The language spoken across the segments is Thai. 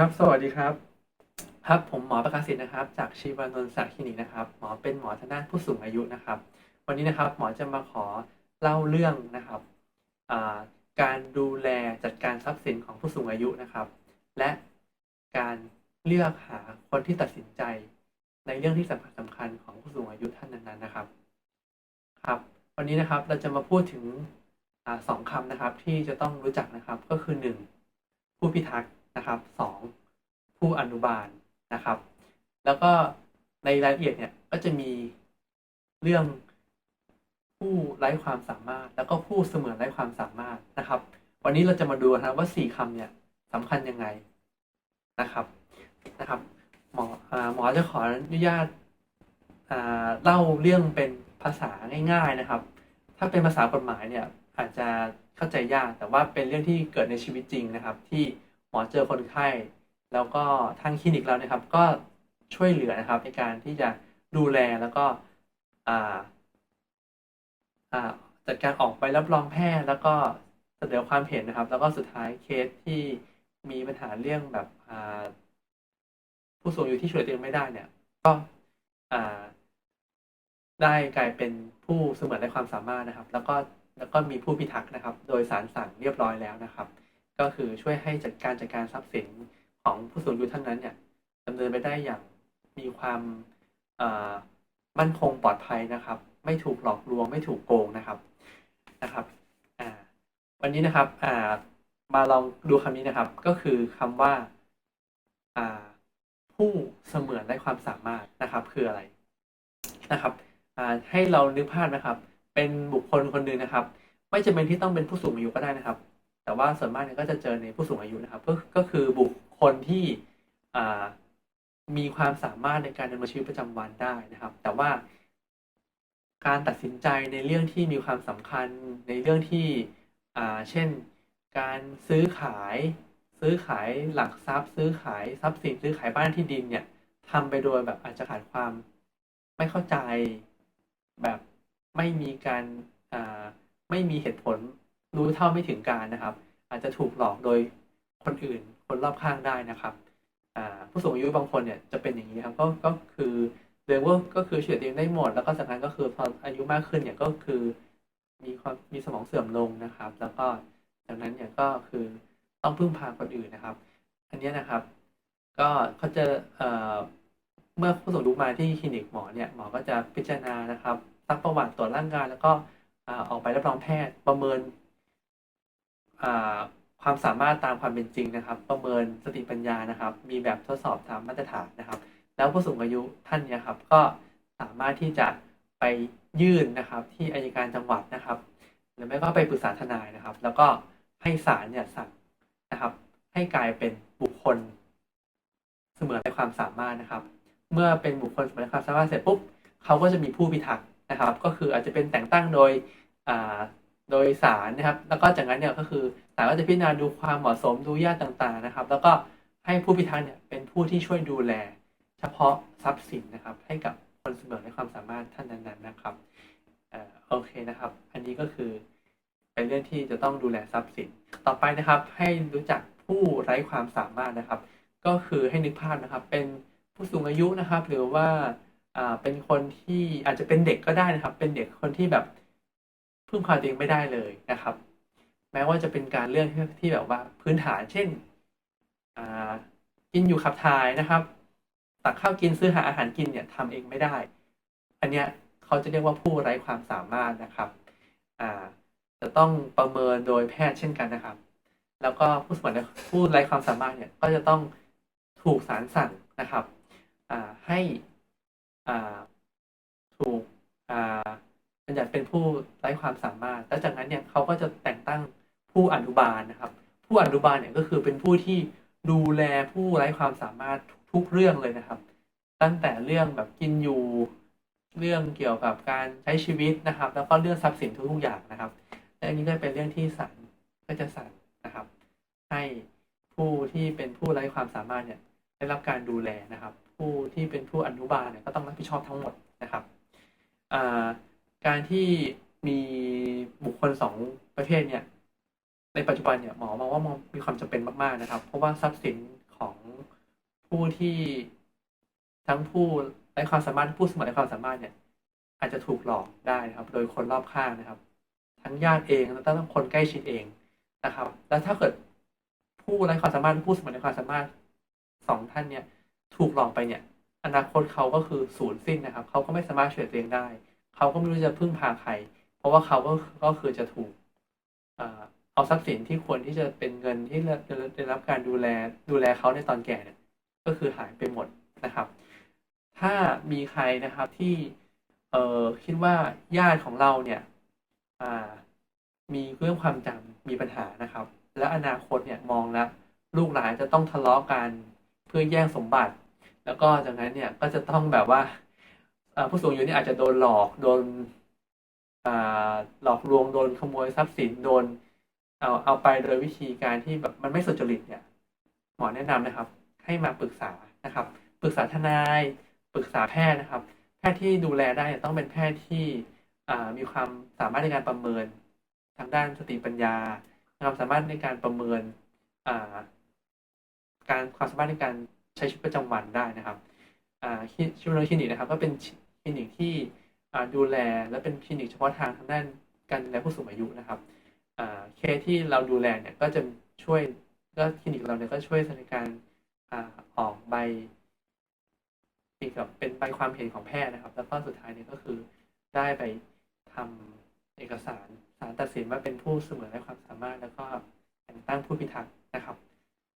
ครับ สวัสดีครับ ครับ ผมหมอประกาศศิษย์นะครับ จากชีวานนท์ศักดิ์คลินิกนะครับ หมอเป็นหมอทางด้านผู้สูงอายุนะครับ วันนี้นะครับ หมอจะมาขอเล่าเรื่องนะครับอ่าการดูแลจัดการทรัพย์สินของผู้สูงอายุนะครับ และการเลือกหาคนที่ตัดสินใจ ในเรื่องที่สำคัญสำคัญของผู้สูงอายุท่านนั้นๆนะครับ ครับ วันนี้นะครับเราจะมาพูดถึงอสองคำนะครับที่จะต้องรู้จักนะครับ ก็คือหนึ่งผู้พิทักษ์ นะครับสองผู้อนุบาลนะครับ แล้วก็ในรายละเอียดเนี่ยก็จะมีเรื่องผู้ไร้ความสามารถ แล้วก็ผู้เสมือนไร้ความสามารถนะครับ วันนี้เราจะมาดูนะครับว่าสี่คำเนี่ยสำคัญยังไงนะครับนะครับหมออหมอจะขออนุญาตเล่าเรื่องเป็นภาษาง่ายๆนะครับ ถ้าเป็นภาษากฎหมายเนี่ยอาจจะเข้าใจยากแต่ว่าเป็นเรื่องที่เกิดในชีวิตจริงนะครับ ที่ อเจอคนไข้ แล้วก็ทางคลินิกเรานะครับ ก็ช่วยเหลือนะครับ ในการที่จะดูแลแล้วก็อ่าอ่าจัดการออกไปรับรองแพทย์แล้วก็เสนอความเห็นนะครับ แล้วก็สุดท้ายเคสที่มีปัญหาเรื่องแบบอ่าผู้สูงอายุที่ช่วยตัวเองไม่ได้เนี่ย ก็อ่าได้กลายเป็นผู้เสมือนในความสามารถนะครับ แล้วก็แล้วก็มีผู้พิทักษ์นะครับ โดยสารสั่งเรียบร้อยแล้วนะครับ ก็คือช่วยให้จัดการจัดการทรัพย์สินของผู้สูงอายุท่านนั้นเนี่ยดำเนินไปได้อย่างมีความมั่นคงปลอดภัยนะครับ ไม่ถูกหลอกลวงไม่ถูกโกงนะครับนะครับวันนี้นะครับมาลองดูคำนี้นะครับ ก็คือคำว่าผู้เสมือนไร้ความสามารถนะครับ คืออะไรนะครับให้เรานึกภาพนะครับ เป็นบุคคลคนหนึ่งนะครับ ไม่จำเป็นที่ต้องเป็นผู้สูงอายุก็ได้นะครับ แต่ว่าส่วนมากเนี่ยก็จะเจอในผู้สูงอายุนะครับ ก็ก็คือบุคคลที่มีความสามารถในการดำเนินชีวิตประจำวันได้นะครับ แต่ว่าการตัดสินใจในเรื่องที่มีความสำคัญในเรื่องที่เช่น การซื้อขายซื้อขายหลักทรัพย์ ซื้อขายทรัพย์สินซื้อขายบ้านที่ดินเนี่ยทำไปโดยแบบอาจจะขาดความไม่เข้าใจแบบไม่มีการไม่มีเหตุผลรู้เท่าไม่ถึงการนะครับ อาจจะถูกหลอกโดยคนอื่นคนรอบข้างได้นะครับผู้สูงอายุบางคนเนี่ยจะเป็นอย่างนี้ครับก็ก็คือเรียกว่าก็คือเฉียตัวเองได้หมด แล้วก็สำคัญก็คือพออายุมากขึ้นเนี่ยก็คือมีความมีสมองเสื่อมลงนะครับ แล้วก็จากนั้นเนี่ยก็คือต้องพึ่งพาคนอื่นนะครับ อันนี้นะครับ ก็เขาจะเเมื่อผู้สูงอายุมาที่คลินิกหมอเนี่ยหมอก็จะพิจารณานะครับซักประวัติตรวจร่างกายแล้วก็ออกไปรับรองแพทย์ประเมิน อ่าความสามารถตามความเป็นจริงนะครับ ประเมินสติปัญญานะครับ มีแบบทดสอบตามมาตรฐานนะครับ แล้วผู้สูงอายุท่านเนี่ยครับก็สามารถที่จะไปยื่นนะครับ ที่อายการจังหวัดนะครับ หรือไม่ก็ไปปรึกษาทนายนะครับ แล้วก็ให้ศาลเนี่ยสั่งนะครับ ให้กลายเป็นบุคคล เสมือนในความสามารถนะครับ เมื่อเป็นบุคคลเสมือนในความสามารถเสร็จปุ๊บเขาก็จะมีผู้พิทักษ์นะครับ ก็คืออาจจะเป็นแต่งตั้งโดยอ่า โดยศาลนะครับ แล้วก็จากนั้นเนี่ยก็คือศาลก็จะพิจารณาดูความเหมาะสมดูญาติต่างๆนะครับ แล้วก็ให้ผู้พิทักษ์เนี่ยเป็นผู้ที่ช่วยดูแล เฉพาะทรัพย์สินนะครับ ให้กับคนเสมือนในความสามารถท่านนั้นๆนะครับออโอเคนะครับ อันนี้ก็คือเป็นเรื่องที่จะต้องดูแลทรัพย์สิน ต่อไปนะครับ ให้รู้จักผู้ไร้ความสามารถนะครับ ก็คือให้นึกภาพนะครับ เป็นผู้สูงอายุนะครับ หรือว่าเป็นคนที่อาจจะเป็นเด็กก็ได้นะครับ เป็นเด็กคนที่แบบ พึ่งพาตัวเองไม่ได้เลยนะครับ แม้ว่าจะเป็นการเรื่องที่ทแบบว่าพื้นฐานเช่นกินอยู่ขับถ่ายนะครับ ตักข้าวกินซื้อหาอาหารกินเนี่ยทำเองไม่ได้ อันเนี้ยเขาจะเรียกว่าผู้ไร้ความสามารถนะครับจะต้องประเมินโดยแพทย์เช่นกันนะครับ แล้วก็ผู้สมัครผู้ไร้ความสามารถเนี่ยก็จะต้องถูกศาลสั่งนะครับให้ถูก บัญญัติเป็นผู้ไร้ความสามารถ แล้วจากนั้นเนี่ยเขาก็จะแต่งตั้งผู้อนุบาลนะครับ ผู้อนุบาลเนี่ยก็คือเป็นผู้ที่ดูแลผู้ไร้ความสามารถทุกเรื่องเลยนะครับ ตั้งแต่เรื่องแบบกินอยู่เรื่องเกี่ยวกับการใช้ชีวิตนะครับ แล้วก็เรื่องทรัพย์สินทุกๆอย่างนะครับและอันนี้ก็เป็นเรื่องที่ศาลก็จะสั่งนะครับ ให้ผู้ที่เป็นผู้ไร้ความสามารถเนี่ยได้รับการดูแลนะครับ ผู้ที่เป็นผู้อนุบาลเนี่ยก็ต้องรับผิดชอบทั้งหมดนะครับอ่า การที่มีบุคคลสองประเภทเนี่ย ในปัจจุบันเนี่ยหมอมองว่ามองมีความจำเป็นมาก ๆนะครับ เพราะว่าทรัพย์สินของผู้ที่ทั้งผู้ไร้ความสามารถผู้สมัครไร้ความสามารถเนี่ย อาจจะถูกหลอกได้นะครับ โดยคนรอบข้างนะครับ ทั้งญาติเองแล้วก็ทั้งคนใกล้ชิดเองนะครับ แล้วถ้าเกิดผู้ไร้ความสามารถผู้สมัครไร้ความสามารถสองท่านเนี่ย ถูกหลอกไปเนี่ย อนาคตเขาก็คือศูนย์สิ้นนะครับ เขาก็ไม่สามารถช่วยตัวเองได้ เขาก็ไม่รู้จะพึ่งพาใคร เพราะว่าเขาก็ก็คือจะถูกเอาทรัพย์สินที่ควรที่จะเป็นเงินที่ได้ได้รับการดูแลดูแลเขาในตอนแก่เนี่ยก็คือหายไปหมดนะครับ ถ้ามีใครนะครับที่เออคิดว่าญาติของเราเนี่ยอ่ามีเรื่องความจำมีปัญหานะครับ และอนาคตเนี่ยมองแล้วลูกหลานจะต้องทะเลาะกันเพื่อแย่งสมบัติ แล้วก็จากนั้นเนี่ยก็จะต้องแบบว่า ผู้สูงอายุนี่อาจจะโดนหลอกโดนหลอกลวงโดนขโมยทรัพย์สินโดนเอาเอาไปโดยวิธีการที่แบบมันไม่สุจริตเนี่ยหมอแนะนำนะครับ ให้มาปรึกษานะครับ ปรึกษาทนายปรึกษาแพทย์นะครับ แพทย์ที่ดูแลได้ต้องเป็นแพทย์ที่มีความสามารถในการประเมิน ทางด้านสติปัญญาความสามารถในการประเมินการความสามารถในการใช้ชีวิตประจำวันได้นะครับชิวโนคลินิกนะครับ ก็เป็น ลินิกที่ดูแลและเป็นคลินิกเฉพาะทางทางด้านการดูแลผู้สูงอายุนะครับเคสที่เราดูแลเนี่ยก็จะช่วยก็คลินิกเราเนี่ยก็ช่วยในการออกใบเกี่ยวกับเป็นใบความเห็นของแพทย์นะครับ แล้วก็สุดท้ายเนี่ยก็คือได้ไปทำเอกสารศาลตัดสินว่าเป็นผู้เสมอในความสามารถแล้วก็แต่งตั้งผู้พิทักษ์นะครับ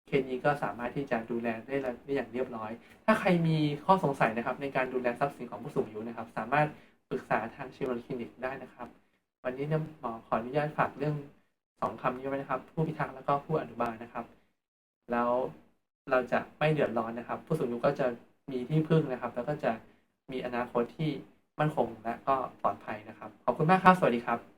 เคสนี้ก็สามารถที่จะดูแลได้ได้อย่างเรียบร้อย ถ้าใครมีข้อสงสัยนะครับในการดูแลทรัพย์สินของผู้สูงอายุนะครับ สามารถปรึกษาทางชิวคลินิกได้นะครับ วันนี้เนี่ยหมอขออนุญาตฝากเรื่องสองคำนี้ไว้นะครับ ผู้พิทักษ์แล้วก็ผู้อนุบาลนะครับ แล้วเราจะไม่เดือดร้อนนะครับ ผู้สูงอายุก็จะมีที่พึ่งนะครับ แล้วก็จะมีอนาคตที่มั่นคงและก็ปลอดภัยนะครับ ขอบคุณมากครับ สวัสดีครับ